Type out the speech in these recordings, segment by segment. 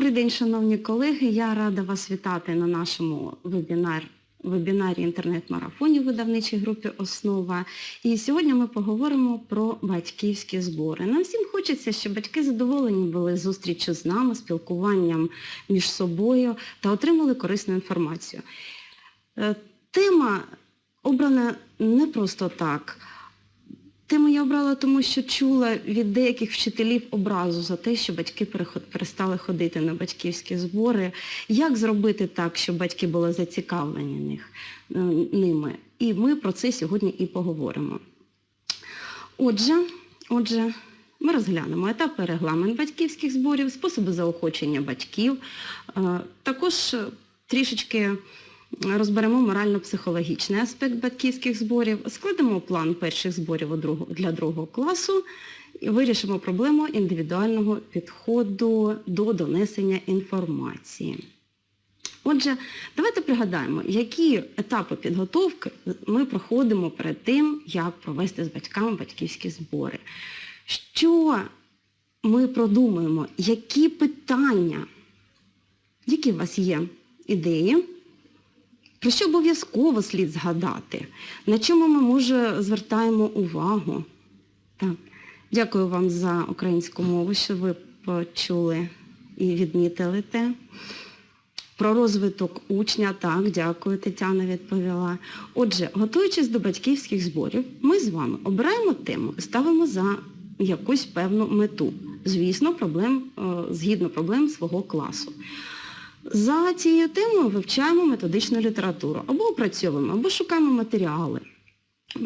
Добрий день, шановні колеги. Я рада вас вітати на нашому вебінар, вебінарі інтернет-марафоні видавничій групі Основа. І сьогодні ми поговоримо про батьківські збори. Нам всім хочеться, щоб батьки задоволені були зустрічю з нами, спілкуванням між собою та отримали корисну інформацію. Е, Тема обрана не просто так. Тему я обрала, тому що чула від деяких вчителів образу за те, що батьки перестали ходити на батьківські збори. Як зробити так, щоб батьки були зацікавлені них, е, ними? І ми про це сьогодні і поговоримо. Отже, отже, ми розглянемо етапи регламент батьківських зборів, способи заохочення батьків. Е, Також е, трішечки розберемо морально-психологічний аспект батьківських зборів, складемо план перших зборів для другого класу і вирішимо проблему індивідуального підходу до донесення інформації. Отже, давайте пригадаємо, які етапи підготовки ми проходимо перед тим, як провести з батьками батьківські збори. Що ми продумуємо, які питання, які у вас є ідеї, про що обов'язково слід згадати, на чому ми, може, звертаємо увагу. Так. Дякую вам за українську мову, що ви почули і відмітили те. Про розвиток учня, так, дякую, Тетяна відповіла. Отже, готуючись до батьківських зборів, ми з вами обираємо тему, ставимо за якусь певну мету. Звісно, проблем, е, згідно проблем свого класу. За цією темою вивчаємо методичну літературу, або опрацьовуємо, або шукаємо матеріали.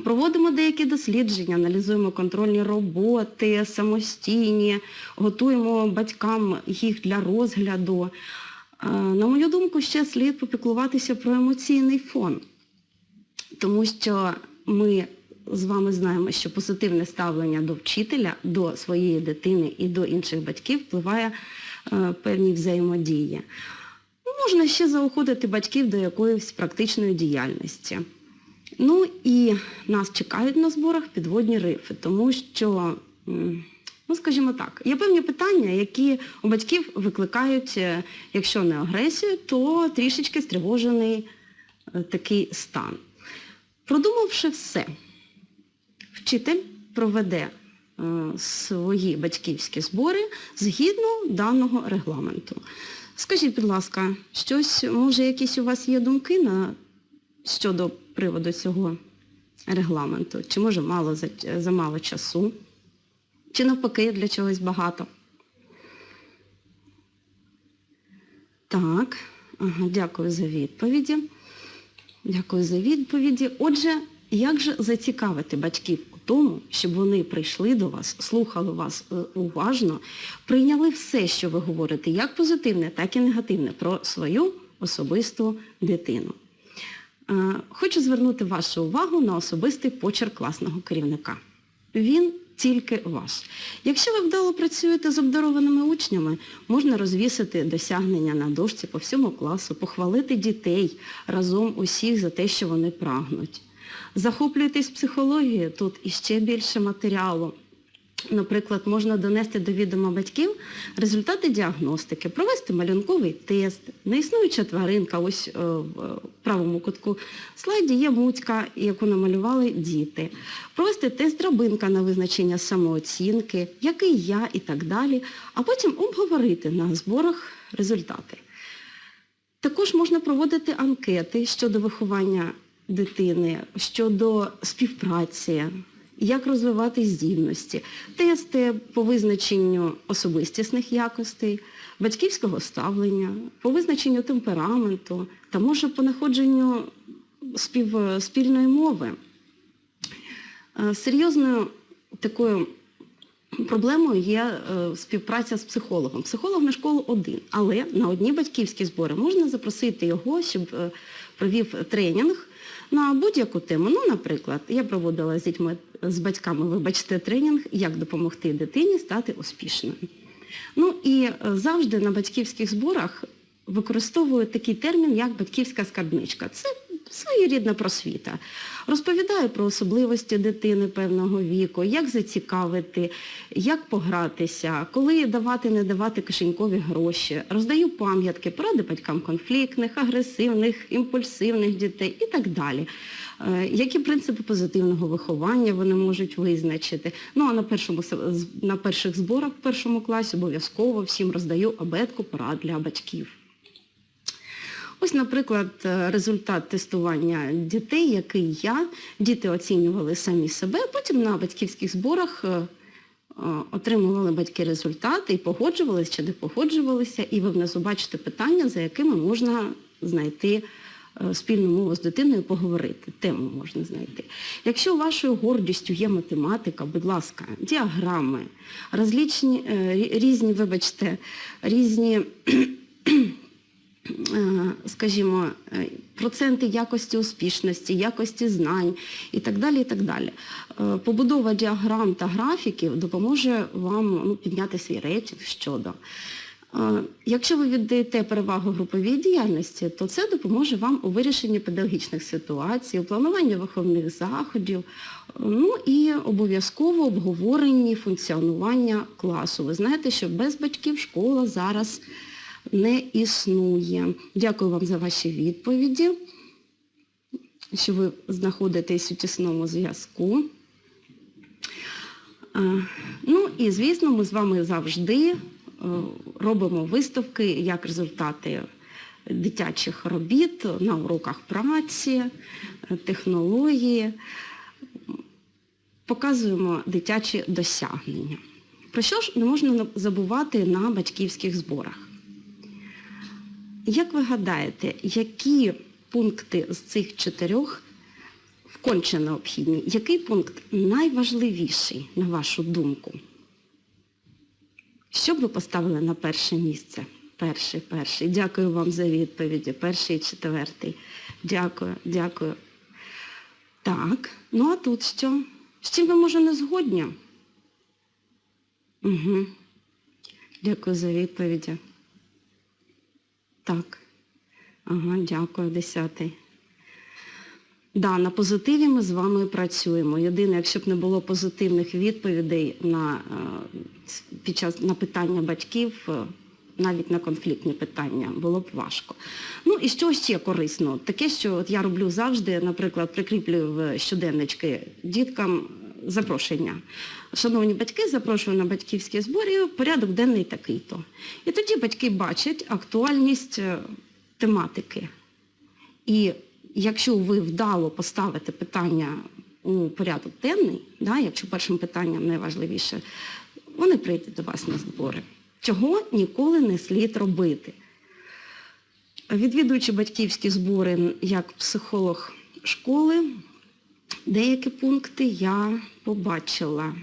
Проводимо деякі дослідження, аналізуємо контрольні роботи, самостійні, готуємо батькам їх для розгляду. Е, На мою думку, ще слід попіклуватися про емоційний фон, тому що ми з вами знаємо, що позитивне ставлення до вчителя, до своєї дитини і до інших батьків впливає е, певні взаємодії. Можна ще заохотити батьків до якоїсь практичної діяльності. Ну і нас чекають на зборах підводні рифи, тому що, ну скажімо так, є певні питання, які у батьків викликають, е, якщо не агресію, то трішечки стривожений е, такий стан. Продумавши все, вчитель проведе е, свої батьківські збори згідно даного регламенту. Скажіть, будь ласка, щось, може, якісь у вас є думки на, щодо приводу цього регламенту? Чи може мало за, замало часу? Чи навпаки для чогось багато? Так, ага, дякую за відповіді. Дякую за відповіді. Отже, як же зацікавити батьків тому, щоб вони прийшли до вас, слухали вас е, уважно, прийняли все, що ви говорите, як позитивне, так і негативне, про свою особисту дитину. Е, Хочу звернути вашу увагу на особистий почерк класного керівника. Він тільки ваш. Якщо ви вдало працюєте з обдарованими учнями, можна розвісити досягнення на дошці по всьому класу, похвалити дітей разом усіх за те, що вони прагнуть. Захоплюєтесь психологією, тут іще більше матеріалу. Наприклад, можна донести до відома батьків результати діагностики, провести малюнковий тест, неіснуюча тваринка, ось е, в правому кутку слайді є муцька, яку намалювали діти, провести тест драбинка на визначення самооцінки, який я і так далі, а потім обговорити на зборах результати. Також можна проводити анкети щодо виховання дитини, щодо співпраці, як розвивати здібності, тести по визначенню особистісних якостей, батьківського ставлення, по визначенню темпераменту та може по знаходженню спів, спільної мови. Е, Серйозною такою проблемою є е, співпраця з психологом. Психолог на школу один, але на одні батьківські збори можна запросити його, щоб е, провів тренінг на будь-яку тему. Ну, наприклад, я проводила з дітьми, з батьками, вибачте, тренінг, як допомогти дитині стати успішною. Ну і е, завжди на батьківських зборах використовую такий термін, як батьківська скарбничка. Це своєрідна просвіта. Розповідаю про особливості дитини певного віку, як зацікавити, як погратися, коли давати, не давати кишенькові гроші. Роздаю пам'ятки, поради батькам конфліктних, агресивних, імпульсивних дітей і так далі. Е, Які принципи позитивного виховання вони можуть визначити. Ну а на, першому, на перших зборах в першому класі обов'язково всім роздаю абетку порад для батьків. Ось, наприклад, е, результат тестування дітей, який я, діти оцінювали самі себе, потім на батьківських зборах е, е, отримували батьки результати і погоджувалися чи не погоджувалися, і ви внизу бачите питання, за якими можна знайти спільну мову з дитиною, поговорити, тему можна знайти. Якщо вашою гордістю є математика, будь ласка, діаграми, різні, вибачте, різні скажімо, е, проценти якості успішності, якості знань і так далі. І так далі. Е, Побудова діаграм та графіків допоможе вам ну, підняти свій рейтинг щодо. Е, Якщо ви віддаєте перевагу груповій діяльності, то це допоможе вам у вирішенні педагогічних ситуацій, у плануванні виховних заходів, е, ну і обов'язково обговоренні функціонування класу. Ви знаєте, що без батьків школа зараз не існує. Дякую вам за ваші відповіді, що ви знаходитесь у тісному зв'язку. Ну і, звісно, ми з вами завжди е, робимо виставки як результати дитячих робіт на уроках праці, технології. Показуємо дитячі досягнення. Про що ж не можна забувати на батьківських зборах? Як ви гадаєте, які пункти з цих чотирьох вконче необхідні? Який пункт найважливіший, на вашу думку? Що б ви поставили на перше місце? Перший, перший. Дякую вам за відповіді. Перший і четвертий. Дякую, дякую. Так, ну а тут що? З чим ви, може, не згодні? Угу. Дякую за відповіді. Так. Ага, дякую, десятий. Да, на позитиві ми з вами працюємо. Єдине, якщо б не було позитивних відповідей на, е, під час на питання батьків, е, навіть на конфліктні питання, було б важко. Ну і що ще корисно? Таке, що от я роблю завжди, наприклад, прикріплюю в щоденнички діткам запрошення. Шановні батьки, запрошую на батьківські збори, порядок денний такий-то. І тоді батьки бачать актуальність е, тематики. І якщо ви вдало поставите питання у порядок денний, да, якщо першим питанням найважливіше, вони прийдуть до вас на збори. Чого ніколи не слід робити. Відвідуючи батьківські збори як психолог школи, деякі пункти я побачила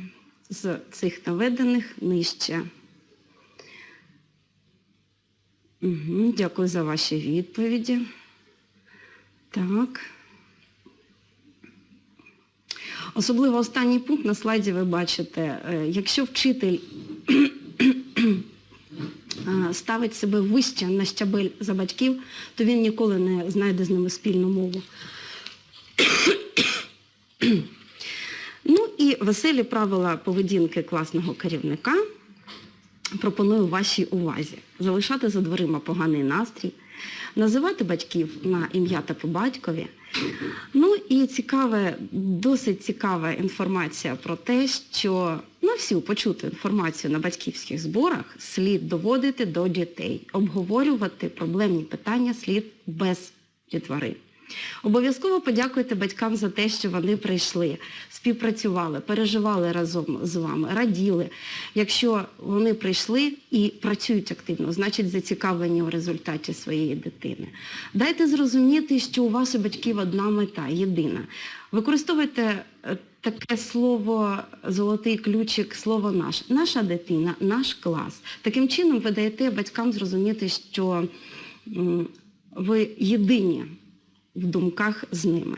з цих наведених нижче. Угу, дякую за ваші відповіді. Так. Особливо останній пункт на слайді ви бачите, е, якщо вчитель е, ставить себе вище на щабель за батьків, то він ніколи не знайде з ними спільну мову. Веселі правила поведінки класного керівника пропоную вашій увазі. Залишати за дверима поганий настрій, називати батьків на ім'я та по батькові. Ну і цікаве, досить цікава інформація про те, що на всю почуту інформацію на батьківських зборах слід доводити до дітей, обговорювати проблемні питання слід без дітвори. Обов'язково подякуйте батькам за те, що вони прийшли, співпрацювали, переживали разом з вами, раділи. Якщо вони прийшли і працюють активно, значить зацікавлені у результаті своєї дитини. Дайте зрозуміти, що у вас у батьків одна мета, єдина. Використовуйте е, таке слово, золотий ключик, слово наш. Наша дитина, наш клас. Таким чином ви даєте батькам зрозуміти, що ви єдині в думках з ними.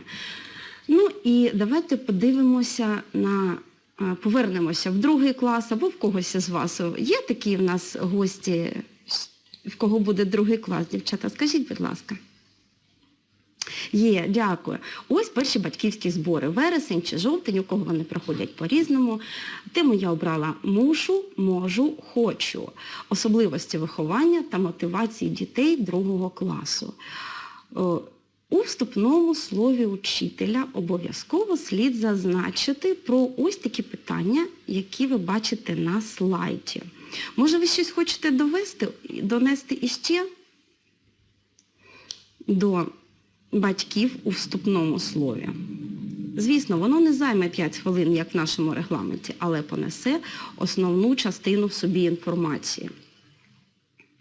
Ну і давайте подивимося на, е, повернемося в другий клас або в когось із вас. Є такі в нас гості, в кого буде другий клас, дівчата? Скажіть, будь ласка. Є, дякую. Ось перші батьківські збори. Вересень чи жовтень, у кого вони проходять по-різному. Тему я обрала мушу, можу, хочу. Особливості виховання та мотивації дітей другого класу. У вступному слові учителя обов'язково слід зазначити про ось такі питання, які ви бачите на слайді. Може, ви щось хочете довести, донести іще до батьків у вступному слові? Звісно, воно не займе 5 хвилин, як в нашому регламенті, але понесе основну частину в собі інформації.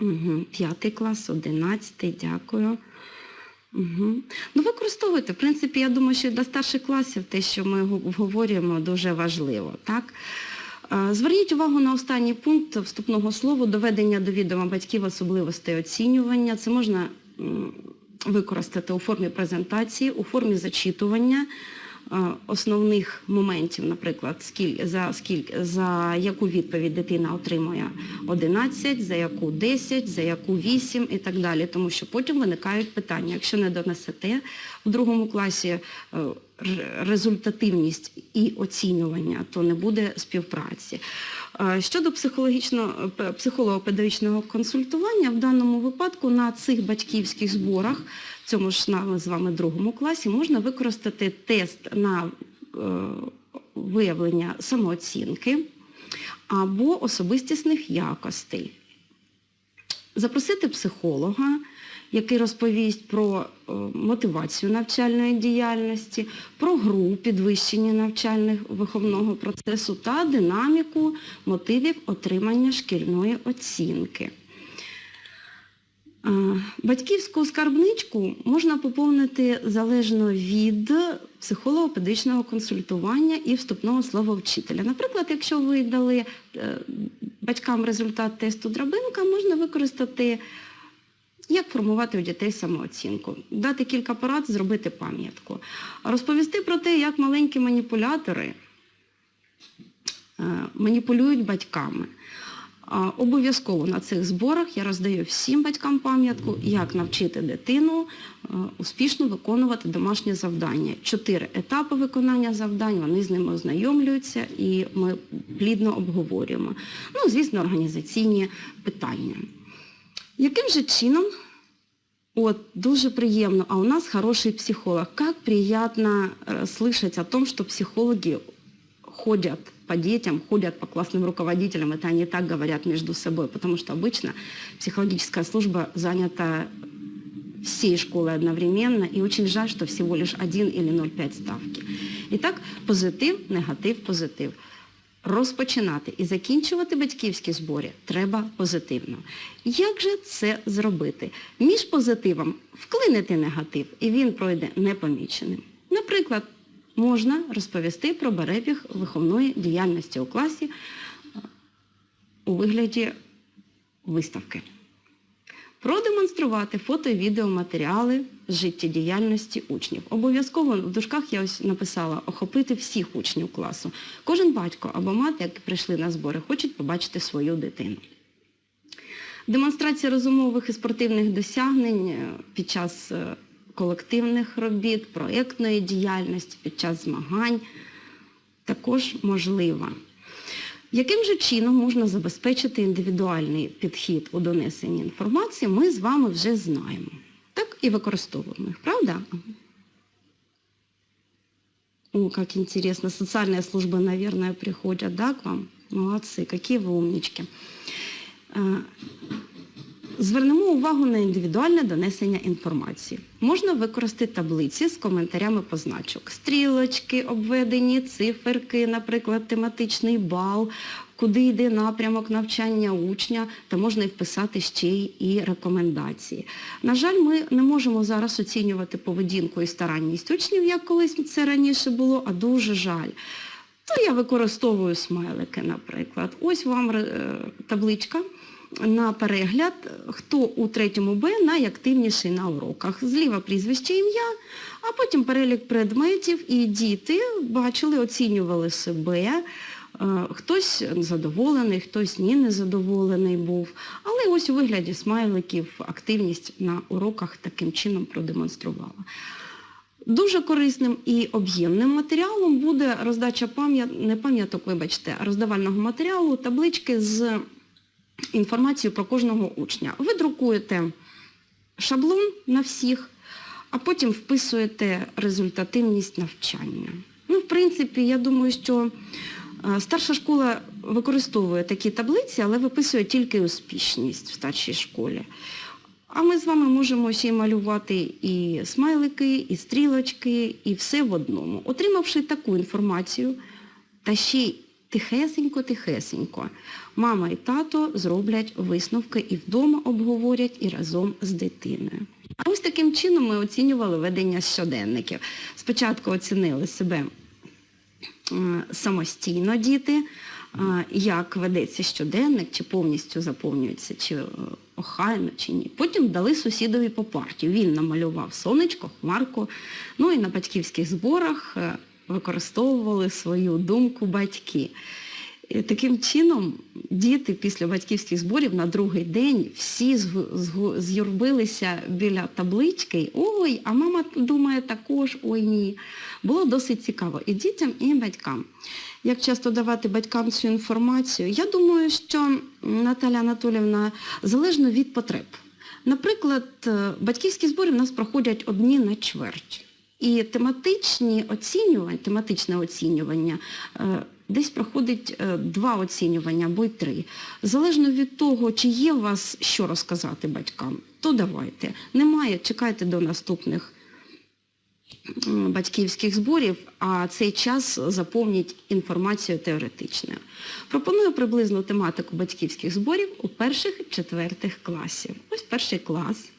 Угу. П'ятий клас, одинадцятий, дякую. Угу. Ну, використовуйте. В принципі, я думаю, що для старших класів те, що ми обговорюємо, дуже важливо. Так? Е, Зверніть увагу на останній пункт вступного слова доведення до відома батьків особливостей оцінювання. Це можна використати у формі презентації, у формі зачитування основних моментів, наприклад, за, скіль, за яку відповідь дитина отримує 11, за яку 10, за яку 8 і так далі. Тому що потім виникають питання. Якщо не донесете в другому класі е, результативність і оцінювання, то не буде співпраці. Е, Щодо психологічного психолого-педагогічного консультування, в даному випадку на цих батьківських зборах, цьому ж на- з вами другому класі, можна використати тест на е, виявлення самооцінки або особистісних якостей. Запросити психолога, який розповість про е, мотивацію навчальної діяльності, про гру підвищення навчального виховного процесу та динаміку мотивів отримання шкільної оцінки. Батьківську скарбничку можна поповнити залежно від психолого-педагогічного консультування і вступного слова вчителя. Наприклад, якщо ви дали е, батькам результат тесту драбинка, можна використати, як формувати у дітей самооцінку, дати кілька порад, зробити пам'ятку, розповісти про те, як маленькі маніпулятори е, маніпулюють батьками. Обов'язково на цих зборах я роздаю всім батькам пам'ятку, як навчити дитину е, успішно виконувати домашнє завдання. Чотири етапи виконання завдань, вони з ними ознайомлюються і ми плідно обговорюємо. Ну, звісно, організаційні питання. Яким же чином от, дуже приємно, а у нас хороший психолог. Как приятно э, слышать о том, что психологи ходят по детям, ходят по классным руководителям, это они так говорят между собой, потому что обычно психологическая служба занята всей школой одновременно, и очень жаль, что всего лишь 1 или 0,5 ставки. Итак, позитив, негатив, позитив. Розпочинати і закінчувати батьківські збори треба позитивно. Як же це зробити? Між позитивом вклинити негатив, і він пройде непоміченим. Наприклад, можна розповісти про перебіг виховної діяльності у класі е, у вигляді виставки. Продемонструвати фото і відеоматеріали з життєдіяльності учнів. Обов'язково в дужках я ось написала охопити всіх учнів класу. Кожен батько або мати, які прийшли на збори, хочуть побачити свою дитину. Демонстрація розумових і спортивних досягнень е, під час е, колективних робіт, проєктної діяльності, під час змагань також можлива. Яким же чином можна забезпечити індивідуальний підхід у донесенні інформації, ми з вами вже знаємо. Так і використовуємо їх, правда? О, как интересно. Социальные службы, наверное, приходят, да, к вам? Молодцы, какие вы умнички. Звернемо увагу на індивідуальне донесення інформації. Можна використати таблиці з коментарями позначок. Стрілочки, обведені, циферки, наприклад, тематичний бал, куди йде напрямок навчання учня, та можна і вписати ще й рекомендації. На жаль, ми не можемо зараз оцінювати поведінку і старанність учнів, як колись це раніше було, а дуже жаль. То я використовую смайлики, наприклад. Ось вам е, табличка на перегляд, хто у третьому Б найактивніший на уроках. Зліва прізвище ім'я, а потім перелік предметів і діти бачили, оцінювали себе. Е, Хтось задоволений, хтось ні незадоволений був. Але ось у вигляді смайликів активність на уроках таким чином продемонструвала. Дуже корисним і об'ємним матеріалом буде роздача пам'ят, не пам'яток, вибачте, роздавального матеріалу, таблички з інформацією про кожного учня. Ви друкуєте шаблон на всіх, а потім вписуєте результативність навчання. Ну, в принципі, я думаю, що е, старша школа використовує такі таблиці, але виписує тільки успішність в старшій школі. А ми з вами можемо ще й малювати і смайлики, і стрілочки, і все в одному. Отримавши таку інформацію, та ще й тихесенько-тихесенько, мама і тато зроблять висновки і вдома обговорять, і разом з дитиною. А ось таким чином ми оцінювали ведення щоденників. Спочатку оцінили себе самостійно діти, е, як ведеться щоденник, чи повністю заповнюється, чи е, охайно, чи ні. Потім дали сусідові по парті. Він намалював сонечко, хмарку. Ну і на батьківських зборах е, використовували свою думку батьки. Таким чином діти після батьківських зборів на другий день всі з'юрбилися біля таблички. Ой, а мама думає також, ой ні. Було досить цікаво і дітям, і батькам. Як часто давати батькам цю інформацію? Я думаю, що Наталя Анатолівна залежно від потреб. Наприклад, е, батьківські збори в нас проходять одні на чверть. І тематичні оцінювання, тематичне оцінювання е, десь проходить е, два оцінювання або й три. Залежно від того, чи є у вас що розказати батькам, то давайте. Немає, чекайте до наступних батьківських зборів, а цей час заповніть інформацією теоретичною. Пропоную приблизну тематику батьківських зборів у перших-четвертих класів. Ось перший клас.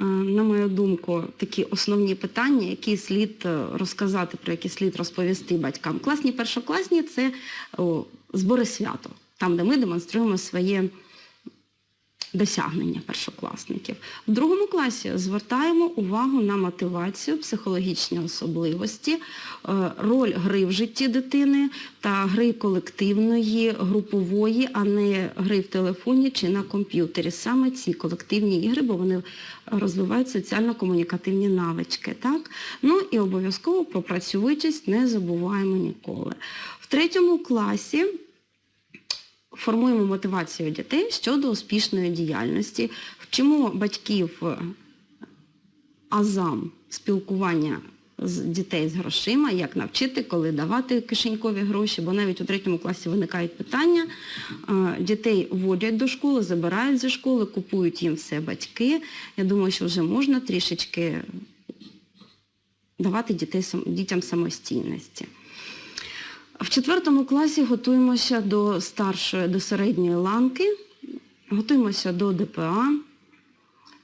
Е, на мою думку, такі основні питання, які слід е, розказати, про які слід розповісти батькам. Класні першокласні це збори свято, там, де ми демонструємо своє досягнення першокласників. В другому класі звертаємо увагу на мотивацію, психологічні особливості, е, роль гри в житті дитини та гри колективної, групової, а не гри в телефоні чи на комп'ютері. Саме ці колективні ігри, бо вони розвивають соціально-комунікативні навички. Так? Ну і обов'язково про працьовитість не забуваємо ніколи. В третьому класі формуємо мотивацію дітей щодо успішної діяльності, вчимо батьків е, азам спілкування з дітей з грошима, як навчити, коли давати кишенькові гроші, бо навіть у третьому класі виникають питання. Е, Дітей водять до школи, забирають зі школи, купують їм все батьки. Я думаю, що вже можна трішечки давати дітей, дітям самостійності. В четвертому класі готуємося до старшої, до середньої ланки, готуємося до ДПА,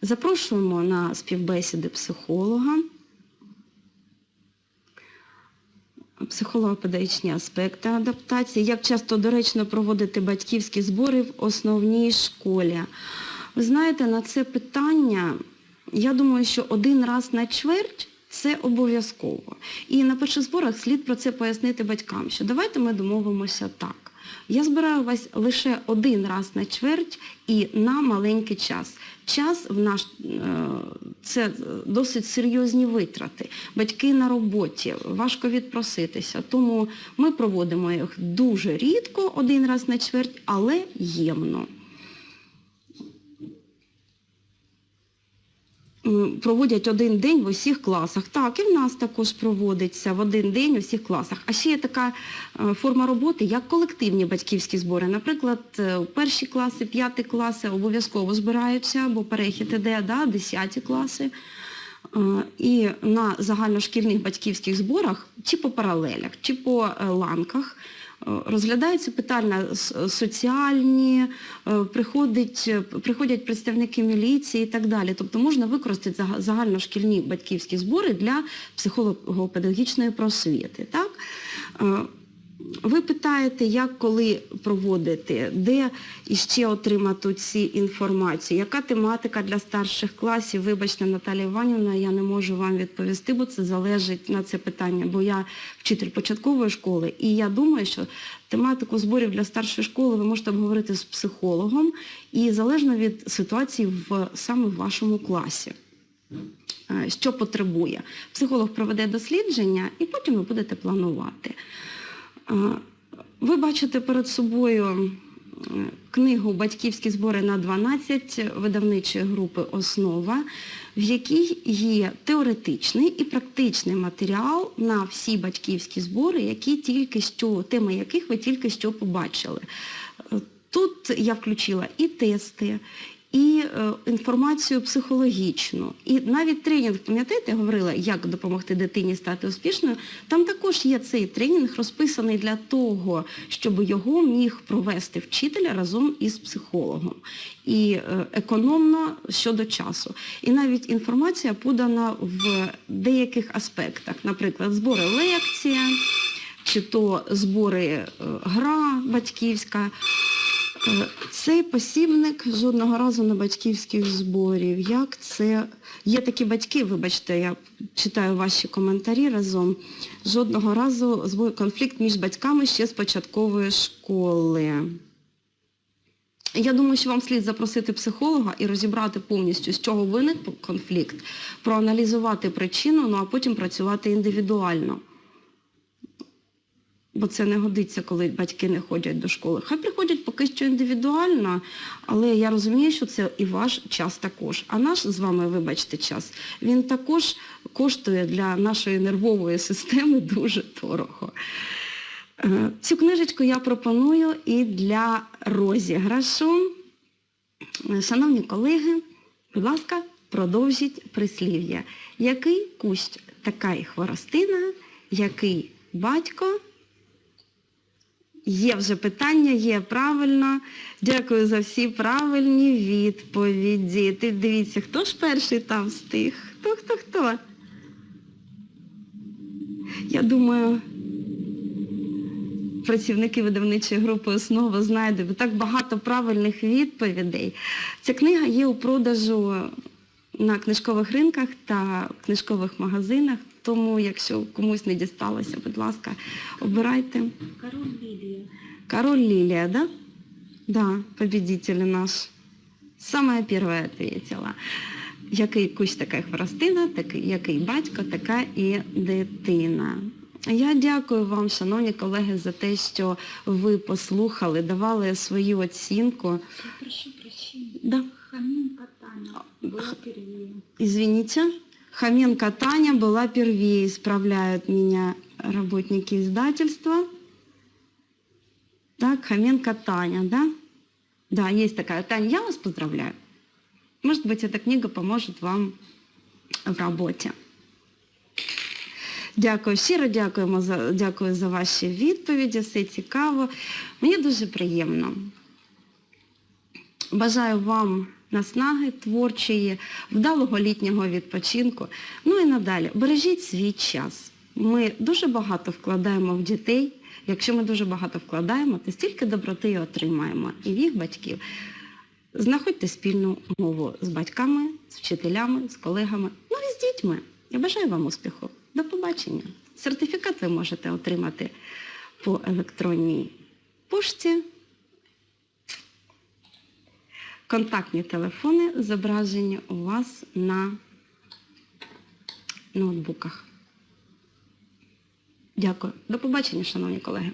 запрошуємо на співбесіди психолога, психолого-педагогічні аспекти адаптації, як часто доречно проводити батьківські збори в основній школі. Ви знаєте, на це питання, я думаю, що один раз на чверть це обов'язково. І на перших зборах слід про це пояснити батькам, що давайте ми домовимося так. Я збираю вас лише один раз на чверть і на маленький час. Час в наш е, це досить серйозні витрати. Батьки на роботі, важко відпроситися. Тому ми проводимо їх дуже рідко, один раз на чверть, але ємно. Проводять один день в усіх класах. Так, і в нас також проводиться в один день в усіх класах. А ще є така е, форма роботи, як колективні батьківські збори. Наприклад, е, перші класи, п'яті класи обов'язково збираються, бо перехід іде, да, десяті класи. Е, І на загальношкільних батьківських зборах, чи по паралелях, чи по ланках, розглядаються питання соціальні, е, приходить, е, приходять представники міліції і так далі. Тобто можна використати загальношкільні батьківські збори для психолого-педагогічної просвіти. Так? Ви питаєте, як коли проводити, де іще отримати ці інформацію, яка тематика для старших класів? Вибачте, Наталія Іванівна, я не можу вам відповісти, бо це залежить на це питання, бо я вчитель початкової школи, і я думаю, що тематику зборів для старшої школи ви можете обговорити з психологом і залежно від ситуації в саме в вашому класі. Е, Що потребує. Психолог проведе дослідження і потім ви будете планувати. Ви бачите перед собою е, книгу Батьківські збори на 12 видавничої групи Основа, в якій є теоретичний і практичний матеріал на всі батьківські збори, які тільки що, теми яких ви тільки що побачили. Е, Тут я включила і тести, і е, інформацію психологічну. І навіть тренінг, пам'ятаєте, я говорила, як допомогти дитині стати успішною, там також є цей тренінг розписаний для того, щоб його міг провести вчитель разом із психологом. І е, економно щодо часу. І навіть інформація подана в деяких аспектах, наприклад, збори лекція, чи то збори е, гра батьківська. Е, Цей посібник жодного разу на батьківських зборів. Як це? Є такі батьки, вибачте, я читаю ваші коментарі разом. Жодного разу конфлікт між батьками ще з початкової школи. Я думаю, що вам слід запросити психолога і розібрати повністю, з чого виник конфлікт, проаналізувати причину, ну а потім працювати індивідуально. Бо це не годиться, коли батьки не ходять до школи. Хай приходять поки що індивідуально, але я розумію, що це і ваш час також. А наш з вами, вибачте, час, він також коштує для нашої нервової системи дуже дорого. Е, Цю книжечку я пропоную і для розіграшу. Е, Шановні колеги, будь ласка, продовжіть прислів'я. Який кущ, така й хворостина, який батько? Є вже питання, є правильно. Дякую за всі правильні відповіді. Ти дивіться, хто ж перший там встиг? Хто, хто, хто? Я думаю, працівники видавничої групи основа знайдуть, бо так багато правильних відповідей. Ця книга є у продажу на книжкових ринках та книжкових магазинах, тому якщо комусь не дісталося, будь ласка, обирайте. Король Лилия. Король Лилия, да? Да, победитель наш. Самая первая ответила. Який кусь така й хворостина, який батько, така і дитина. Я дякую вам, шановні колеги, за те, що ви послухали, давали свою оцінку. Я прошу прощения. Да, Хоменко Таня была первее. извините. Хоменко Таня была первее, исправляют меня работники издательства. Так, Хоменко Таня, да? Да, есть такая. Таня, я вас поздравляю. Может быть, эта книга поможет вам в работе. Дякую, щиро дякуємо за, дякую за ваші відповіді, все цікаво. Мені дуже приємно. Бажаю вам наснаги творчої, вдалого літнього відпочинку. Ну і надалі, бережіть свій час. Ми дуже багато вкладаємо в дітей. Якщо ми дуже багато вкладаємо, то стільки доброти і отримаємо і в їх батьків. Знаходьте спільну мову з батьками, з вчителями, з колегами, ну і з дітьми. Я бажаю вам успіху. До побачення. Сертифікат ви можете отримати по електронній пошті. Контактні телефони зображені у вас на ноутбуках. Дякую. До побачення, шановні колеги.